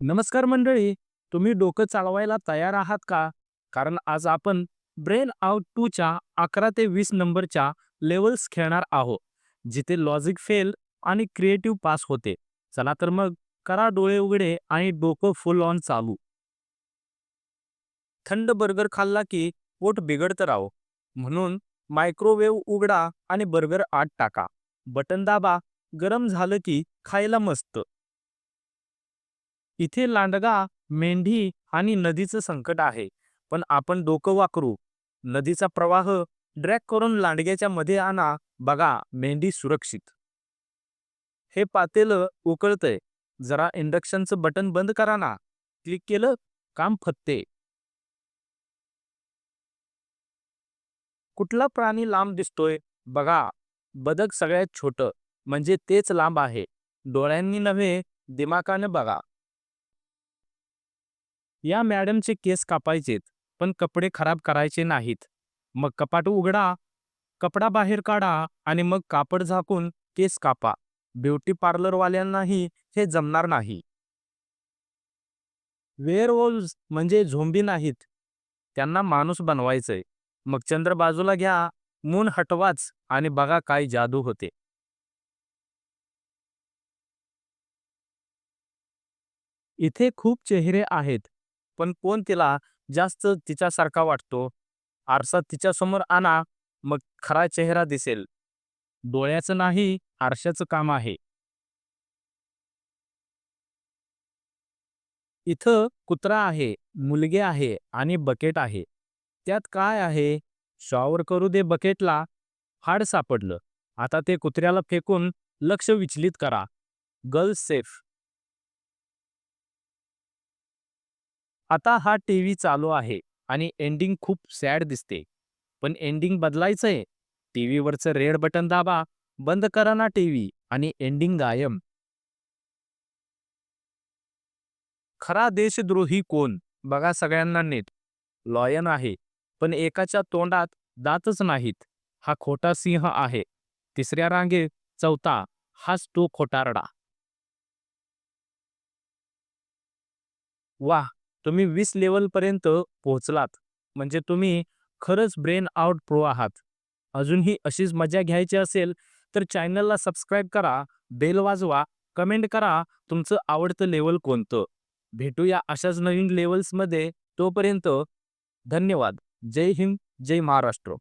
नमस्कार मंडळी तुम्ही डोकं चालवायला तयार आहात का? कारण आज आपण ब्रेन आउट टूच्या अकरा ते वीस नंबरच्या लेवल्स खेळणार आहोत जिथे लॉजिक फेल आणि क्रिएटिव्ह पास होते. चला तर मग करा डोळे उघडे आणि डोकं फुल ऑन चालू. थंड बर्गर खाल्ला की पोट बिघडतं राहो. म्हणून मायक्रोवेव्ह उघडा आणि बर्गर आत टाका. बटन दाबा. गरम झालं की खायला मस्त. इथे लांडगा मेंढी आणि नदीचं संकट आहे. पण आपण डोकं वाकरू. नदीचा प्रवाह ड्रॅक करून लांडग्याच्या मध्ये आणा. बघा मेंढी सुरक्षित. हे पातेलं उकळतंय. जरा इंडक्शनचं बटन बंद करा ना. क्लिक केलं काम फत्ते कुठला प्राणी लांब दिसतोय? बघा बदक सगळ्यात छोटं. म्हणजे तेच लांब आहे. डोळ्यांनी नव्हे दिमाकानं बघा. या मॅडमचे केस कापायचेत पण कपडे खराब करायचे नाहीत. मग कपाट उघडा कपडा बाहेर काढा आणि मग कापड झाकून केस कापा. ब्युटी पार्लरवाल्यांनाही हे जमणार नाही. वेअर म्हणजे झोंबी नाहीत. त्यांना माणूस बनवायचंय. मग चंद्र बाजूला घ्या मून हटवाच आणि बघा काय जादू होते. इथे खूप चेहरे आहेत. पण कोण तिला जास्त तिच्यासारखा वाटतो? आरसा तिच्यासमोर आणा मग खरा चेहरा दिसेल. डोळ्याचं नाही आरशाचं काम आहे. इथं कुत्रा आहे मुलगे आहे आणि बकेट आहे. त्यात काय आहे? शॉवर करू दे बकेटला. हाड सापडलं. आता ते कुत्र्याला फेकून लक्ष विचलित करा. Girls safe. आता हा टीव्ही चालू आहे आणि एंडिंग खूप सॅड दिसते. पण एंडिंग बदलायचंय. टीव्हीवरचं रेड बटन दाबा बंद करा ना टीव्ही आणि एंडिंग गायम. खरा देशद्रोही कोण? बघा सगळ्यांना नेत लॉयन आहे पण एकाच्या तोंडात दातच नाहीत. हा खोटा सिंह आहे. तिसऱ्या रांगे चौथा हाच तो खोटारडा. वाह! तुम्ही वीस लेवलपर्यंत पोहोचलात. म्हणजे तुम्ही खरंच ब्रेन आउट प्रो आहात. अजूनही अशीच मजा घ्यायची असेल तर चॅनलला सबस्क्राईब करा बेल वाजवा कमेंट करा तुमचं आवडतं लेवल कोणतं. भेटूया अशाच नवीन लेवल्समध्ये तोपर्यंत धन्यवाद. जय हिंद जय महाराष्ट्र.